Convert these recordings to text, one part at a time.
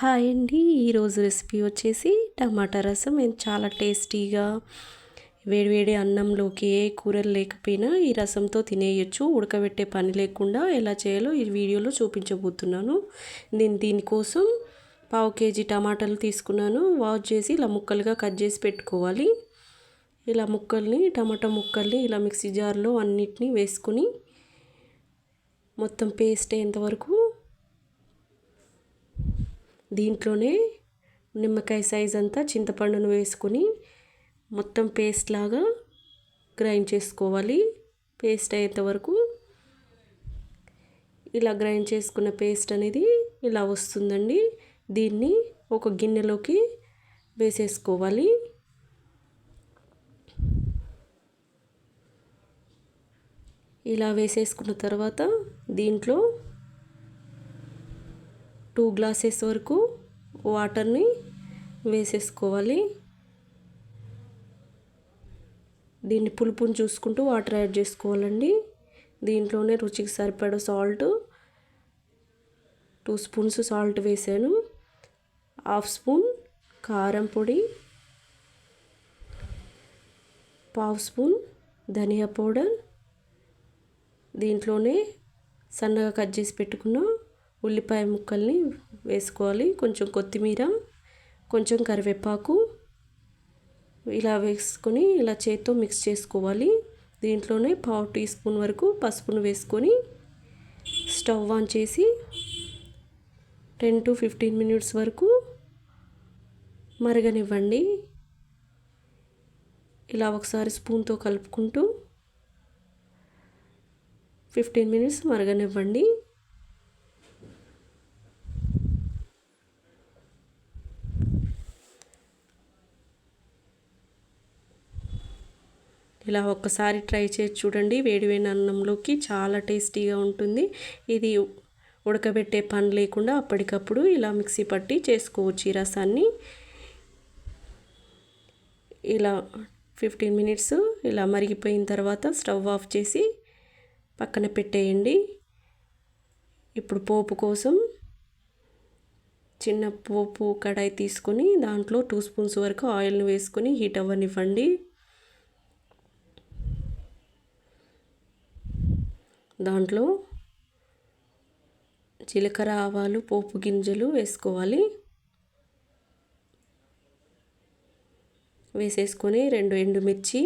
Hi అండి. ఈరోజు recipe వచ్చేసి టమాటా రసం. చాలా టేస్టీగా వేడివేడి అన్నంలోకి ఏ కూరలు లేకపోయినా ఈ రసంతో తినేయచ్చు. ఉడకబెట్టే పని లేకుండా ఎలా చేయాలో ఈ వీడియోలో చూపించబోతున్నాను. నేను దీనికోసం పావు కేజీ టమాటాలు తీసుకున్నాను. వాష్ చేసి ఇలా ముక్కలుగా కట్ చేసి పెట్టుకోవాలి. ఇలా ముక్కల్ని టమాటా ముక్కల్ని ఇలా మిక్సీ జార్లో అన్నిటినీ వేసుకొని మొత్తం పేస్ట్ అయ్యేంతవరకు దీంట్లోనే నిమ్మకాయ సైజ్ అంతా చింతపండును వేసుకొని మొత్తం పేస్ట్ లాగా గ్రైండ్ చేసుకోవాలి. పేస్ట్ అయ్యేంత వరకు ఇలా గ్రైండ్ చేసుకున్న పేస్ట్ అనేది ఇలా వస్తుందండి. దీన్ని ఒక గిన్నెలోకి వేసేసుకోవాలి. ఇలా వేసేసుకున్న తర్వాత దీంట్లో టూ గ్లాసెస్ వరకు వాటర్ని వేసేసుకోవాలి. దీన్ని పులుపుని చూసుకుంటూ వాటర్ యాడ్ చేసుకోవాలండి. దీంట్లోనే రుచికి సరిపడ సాల్ట్ టూ స్పూన్స్ సాల్ట్ వేసాను. హాఫ్ స్పూన్ కారం పొడి పావు స్పూన్ ధనియా పౌడర్. దీంట్లోనే సన్నగా కట్ చేసి పెట్టుకున్న ఉల్లిపాయ ముక్కల్ని వేసుకోవాలి. కొంచెం కొత్తిమీర కొంచెం కరివేపాకు ఇలా వేసుకొని ఇలా చేత్తో మిక్స్ చేసుకోవాలి. దీంట్లోనే పావు టీ స్పూన్ వరకు పసుపును వేసుకొని స్టవ్ ఆన్ చేసి టెన్ టు ఫిఫ్టీన్ మినిట్స్ వరకు మరగనివ్వండి. ఇలా ఒకసారి స్పూన్తో కలుపుకుంటూ ఫిఫ్టీన్ మినిట్స్ మరగనివ్వండి. ఇలా ఒక్కసారి ట్రై చేసి చూడండి. వేడివేడి అన్నంలోకి చాలా టేస్టీగా ఉంటుంది. ఇది ఉడకబెట్టే పని లేకుండా అప్పటికప్పుడు ఇలా మిక్సీ పట్టి చేసుకోవచ్చు ఈ రసాన్ని. ఇలా ఫిఫ్టీన్ మినిట్స్ ఇలా మరిగిపోయిన తర్వాత స్టవ్ ఆఫ్ చేసి పక్కన పెట్టేయండి. ఇప్పుడు పోపు కోసం చిన్న పోపు కడాయి తీసుకొని దాంట్లో టూ స్పూన్స్ వరకు ఆయిల్ని వేసుకొని హీట్ అవ్వనివ్వండి. దాంట్లో జీలకర్ర ఆవాలు పోపు గింజలు వేసుకోవాలి. వేసేసుకొని రెండు ఎండుమిర్చి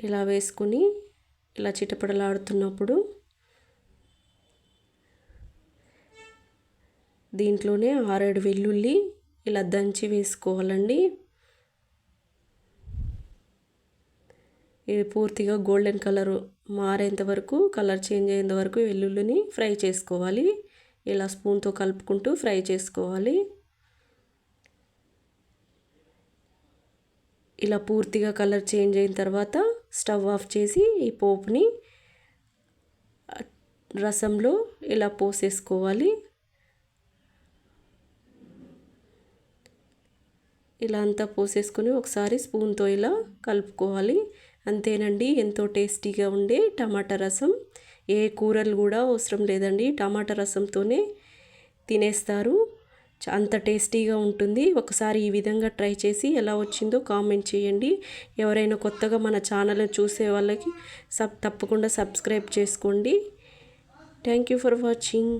ఇలా వేసుకొని ఇలా చిటపడలాడుతున్నప్పుడు దీంట్లోనే ఆరేడు వెల్లుల్లి ఇలా దంచి వేసుకోవాలండి. ఇవి పూర్తిగా గోల్డెన్ కలర్ మారేంత వరకు కలర్ చేంజ్ అయ్యేంత వరకు వెల్లుల్లిని ఫ్రై చేసుకోవాలి. ఇలా స్పూన్తో కలుపుకుంటూ ఫ్రై చేసుకోవాలి. ఇలా పూర్తిగా కలర్ చేంజ్ అయిన తర్వాత స్టవ్ ఆఫ్ చేసి ఈ పోపుని రసంలో ఇలా పోసేసుకోవాలి. ఇలా అంతా పోసేసుకొని ఒకసారి స్పూన్తో ఇలా కలుపుకోవాలి. అంతేనండి ఎంతో టేస్టీగా ఉండే టమాటా రసం. ఏ కూరలు కూడా అవసరం లేదండి టమాటా రసంతోనే తినేస్తారు. అంత టేస్టీగా ఉంటుంది. ఒకసారి ఈ విధంగా ట్రై చేసి ఎలా వచ్చిందో కామెంట్ చేయండి. ఎవరైనా కొత్తగా మన ఛానల్ చూసే వాళ్ళకి సబ్ తప్పకుండా సబ్స్క్రైబ్ చేసుకోండి. Thank you for watching.